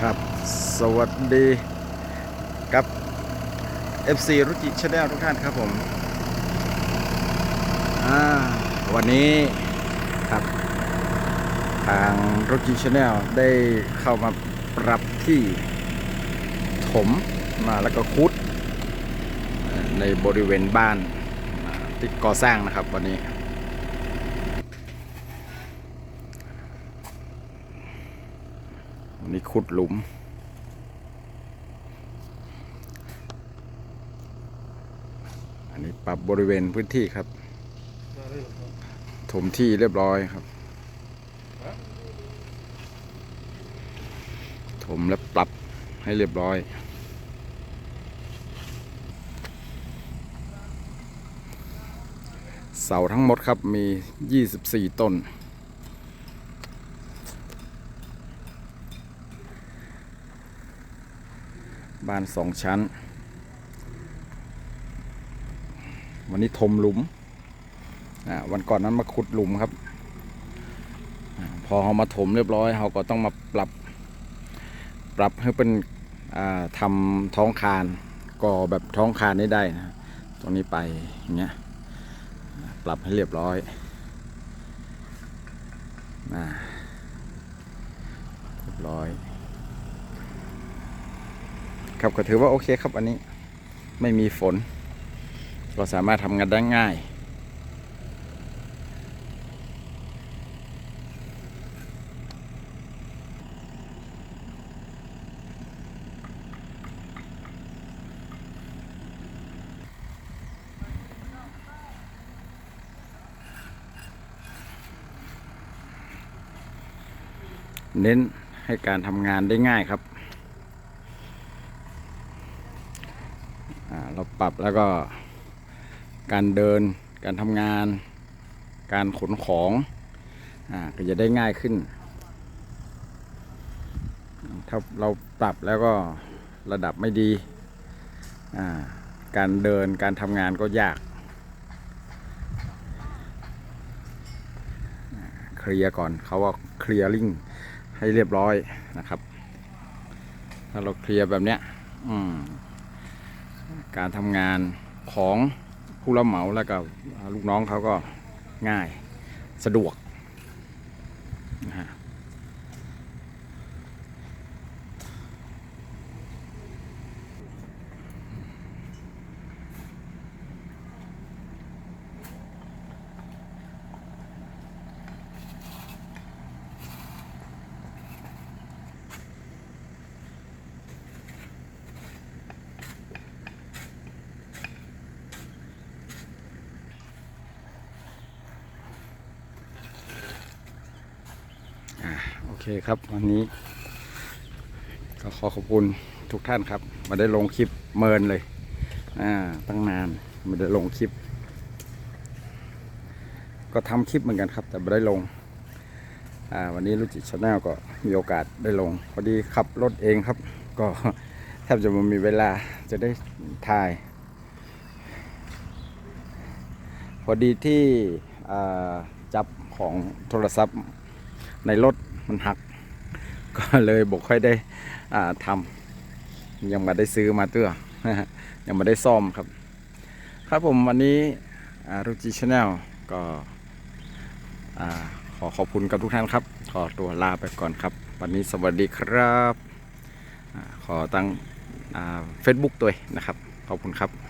ครับ สวัสดีกับ FC รุจิชาแนลทุกท่านครับผมวันนี้ครับ ทางรุจิชาแนลได้เข้ามาปรับที่ถมมาแล้วก็คุด ในบริเวณบ้านที่ก่อสร้างนะครับวันนี้ วันนี้ขุดหลุม อันนี้ปรับบริเวณพื้นที่ครับ ถมที่เรียบร้อยครับ ถมและปรับให้เรียบร้อยเสาทั้งหมดครับมี 24 ต้น บ้านสองชั้น วันนี้ถมหลุมอ่าวันก่อนนั้นมาขุดหลุมครับอพอเขามาถมเรียบร้อยเขาก็ต้องมาปรับปรับให้เป็นทำท้องคานก่อแบบท้องคานนี้ได้นะตรงนี้ไปอย่างเงี้ยปรับให้เรียบร้อยอ่าเรียบร้อย ครับก็ถือว่าโอเคครับอันนี้ไม่มีฝนก็สามารถทำงานได้ง่าย เน้นให้การทำงานได้ง่ายครับ อ่า เราปรับแล้วก็การเดินการทำงาน การขนของก็จะได้ง่ายขึ้น ถ้าเราปรับแล้วก็ระดับไม่ดีการเดินการทำงานก็ยาก เคลียร์ก่อนเขาว่าเคลียร์ลิงให้เรียบร้อยนะครับ ถ้าเราเคลียร์แบบเนี้ย อืม การทำงานของผู้รับเหมาแล้วก็ลูกน้องเขาก็ง่ายสะดวกนะฮะโอเคครับวันนี้ ก็ขอขอบคุณทุกท่านครับมาได้ลงคลิปเมินเลยอ่าตั้งนานไมาได้ลงคลิป ก็ทำคลิปเหมือนกันครับ แต่ไม่ได้ลงอ่าวันนี้รุจิตชาแนลก็มีโอกาสได้ลง พอดีขับรถเองครับ ก็แทบจะไมันมีเวลาจะได้ถ่าย พอดีที่จับของโทรศัพท์ในรถ มันหัก ก็เลยบอกค่อยได้อ่าทำยังไมาได้ซื้อมาเตื้อยังไมาได้ซ่อมครับ ครับผมวันนี้รุจิชาแนลก็ขอขอบคุณกับทุกท่านครับ ขอตัวลาไปก่อนครับ วันนี้สวัสดีครับอขอตั้งเฟซบุ๊กตัวนะครับ ขอบคุณครับ